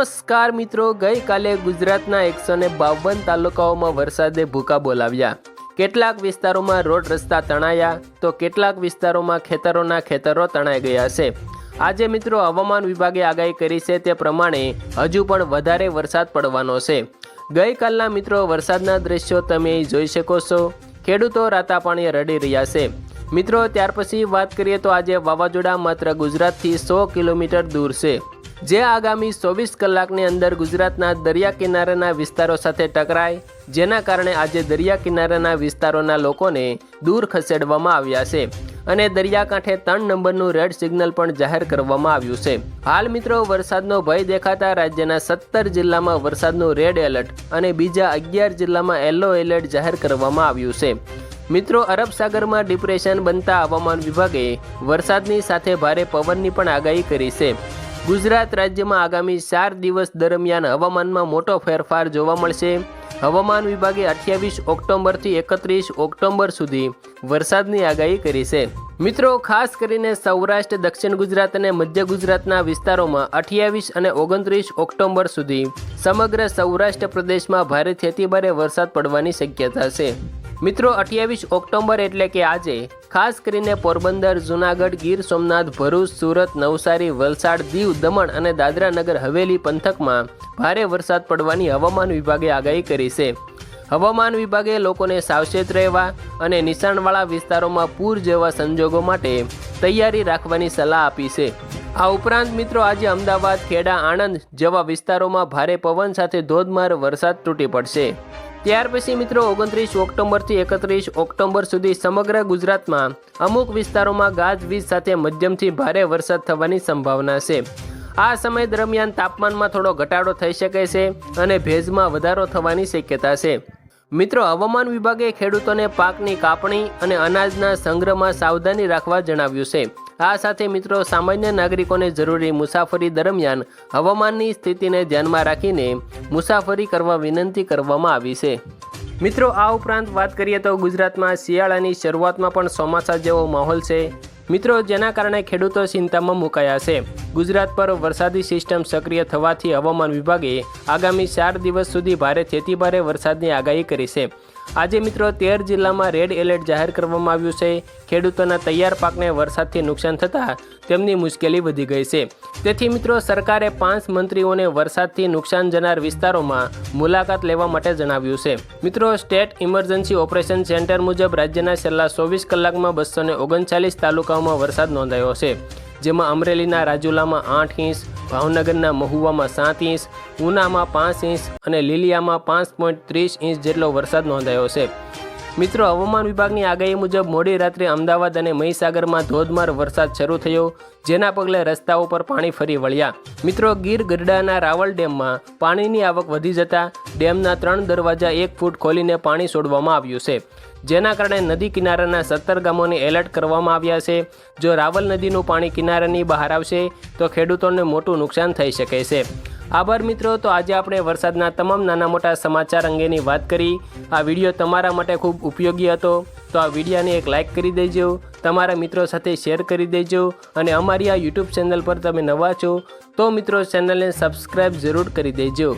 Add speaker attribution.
Speaker 1: નમસ્કાર મિત્રો, ગઈકાલે ગુજરાતના એકસો ને બાવન તાલુકાઓમાં વરસાદે ભૂકા બોલાવ્યા. કેટલાક વિસ્તારોમાં રોડ રસ્તા તણાયા, તો કેટલાક વિસ્તારોમાં ખેતરોના ખેતરો તણાઈ ગયા છે. આજે મિત્રો, હવામાન વિભાગે આગાહી કરી છે તે પ્રમાણે હજુ પણ વધારે વરસાદ પડવાનો છે. ગઈકાલના મિત્રો, વરસાદના દ્રશ્યો તમે જોઈ શકો છો. ખેડૂતો રાતા પાણીએ રડી રહ્યા છે. મિત્રો, ત્યાર પછી વાત કરીએ તો આજે વાવાઝોડા માત્ર ગુજરાતથી સો કિલોમીટર દૂર છે. જે આગામી ચોવીસ કલાકની અંદર ગુજરાતના દરિયા કિનારાના વિસ્તારો સાથે ટકરાય, જેના કારણે આજે દરિયા કિનારાના વિસ્તારોના લોકોને દૂર ખસેડવામાં આવ્યા છે. અને દરિયાકાંઠે ત્રણ નંબરનું રેડ સિગ્નલ પણ જાહેર કરવામાં આવ્યું છે. હાલ મિત્રો, વરસાદનો ભય દેખાતા રાજ્યના સત્તર જિલ્લામાં વરસાદનું રેડ એલર્ટ અને બીજા અગિયાર જિલ્લામાં યલો એલર્ટ જાહેર કરવામાં આવ્યું છે. મિત્રો, અરબ સાગરમાં ડિપ્રેશન બનતા હવામાન વિભાગે વરસાદની સાથે ભારે પવનની પણ આગાહી કરી છે. ગુજરાત રાજ્યમાં આગામી ચાર દિવસ દરમિયાન હવામાનમાં મોટો ફેરફાર જોવા મળશે. હવામાન વિભાગે અઠ્યાવીસ ઓક્ટોબરથી એકત્રીસ ઓક્ટોબર સુધી વરસાદની આગાહી કરી છે. મિત્રો, ખાસ કરીને સૌરાષ્ટ્ર, દક્ષિણ ગુજરાત અને મધ્ય ગુજરાતના વિસ્તારોમાં અઠ્યાવીસ અને ઓગણત્રીસ ઓક્ટોબર સુધી સમગ્ર સૌરાષ્ટ્ર પ્રદેશમાં ભારેથી અતિભારે વરસાદ પડવાની શક્યતા છે. મિત્રો, અઠ્યાવીસ ઓક્ટોબર એટલે કે આજે, ખાસ કરીને પોરબંદર, જુનાગઢ, ગીર સોમનાથ, ભરૂચ, સુરત, નવસારી, વલસાડ, દીવ, દમણ અને દાદરા નગર હવેલી પંથકમાં ભારે વરસાદ પડવાની હવામાન વિભાગે આગાહી કરી છે. હવામાન વિભાગે લોકોને સાવચેત રહેવા અને નિશાણવાળા વિસ્તારોમાં પૂર જેવા સંજોગો માટે તૈયારી રાખવાની સલાહ આપી છે. આ ઉપરાંત મિત્રો, આજે અમદાવાદ, ખેડા, આણંદ જેવા વિસ્તારોમાં ભારે પવન સાથે ધોધમાર વરસાદ તૂટી પડશે. ત્યાર પછી મિત્રો ઓગણત્રીસ ઓક્ટોબરથી એકત્રીસ ઓક્ટોબર સુધી સમગ્ર ગુજરાતમાં અમુક વિસ્તારોમાં ગાજવીજ સાથે મધ્યમથી ભારે વરસાદ થવાની સંભાવના છે. આ સમય દરમિયાન તાપમાનમાં થોડો ઘટાડો થઈ શકે છે અને ભેજમાં વધારો થવાની શક્યતા છે. મિત્રો, હવામાન વિભાગે ખેડૂતોને પાકની કાપણી અને અનાજના સંગ્રહમાં સાવધાની રાખવા જણાવ્યું છે. આ સાથે મિત્રો સામાન્ય નાગરિકોને જરૂરી મુસાફરી દરમિયાન હવામાનની સ્થિતિને ધ્યાનમાં રાખીને મુસાફરી કરવા વિનંતી કરવામાં આવી છે. મિત્રો, આ ઉપરાંત વાત કરીએ તો ગુજરાતમાં શિયાળાની શરૂઆતમાં પણ ચોમાસા જેવો માહોલ છે. મિત્રો, જેના કારણે ખેડૂતો ચિંતામાં મુકાયા છે. ગુજરાત પર વરસાદી સિસ્ટમ સક્રિય થવાથી હવામાન વિભાગે આગામી ચાર દિવસ સુધી ભારેથી અતિભારે વરસાદની આગાહી કરી છે. આજે મિત્રો, તેર જિલ્લામાં રેડ એલર્ટ જાહેર કરવામાં આવ્યું છે. ખેડૂતોના તૈયાર પાકને વરસાદથી નુકસાન થતાં તેમની મુશ્કેલી વધી ગઈ છે. તેથી મિત્રો, સરકારે પાંચ મંત્રીઓને વરસાદથી નુકસાન જનાર વિસ્તારોમાં મુલાકાત લેવા માટે જણાવ્યું છે. મિત્રો, સ્ટેટ ઇમરજન્સી ઓપરેશન સેન્ટર મુજબ રાજ્યના છેલ્લા ચોવીસ કલાકમાં બસો ઓગણચાલીસ તાલુકાઓમાં વરસાદ નોંધાયો છે. જેમાં અમરેલીના રાજુલામાં આઠ ઇંચ, ભાવનગરના મહુવામાં સાત ઇંચ, ઉનામાં પાંચ ઇંચ અને લીલિયામાં પાંચ પોઈન્ટ ત્રીસ ઇંચ જેટલો વરસાદ નોંધાયો છે. મિત્રો, હવામાન વિભાગની આગાહી મુજબ મોડી રાત્રે અમદાવાદ અને મહીસાગરમાં ધોધમાર વરસાદ શરૂ થયો, જેના પગલે રસ્તાઓ પર પાણી ફરી વળ્યા. મિત્રો, ગીર ગઢડાના રાવલ ડેમમાં પાણીની આવક વધી જતા ડેમના ત્રણ દરવાજા એક ફૂટ ખોલીને પાણી છોડવામાં આવ્યું છે. જેના કારણે નદી કિનારાના સત્તર ગામોને એલર્ટ કરવામાં આવ્યા છે. જો રાવલ નદીનું પાણી કિનારાની બહાર આવશે, તો ખેડૂતોને મોટું નુકસાન થઈ શકે છે. આભાર મિત્રો, તો આજે આપણે વરસાદના તમામ નાના મોટા સમાચાર અંગેની વાત કરી. આ વીડિયો તમારા માટે ખૂબ ઉપયોગી હતો. તો આ વિડીયાને એક લાઇક કરી દેજો, તમારા મિત્રો સાથે શેર કરી દેજો અને અમારી આ યુટ્યુબ ચેનલ પર તમે નવા છો, તો મિત્રો ચેનલને સબસ્ક્રાઈબ જરૂર કરી દેજો.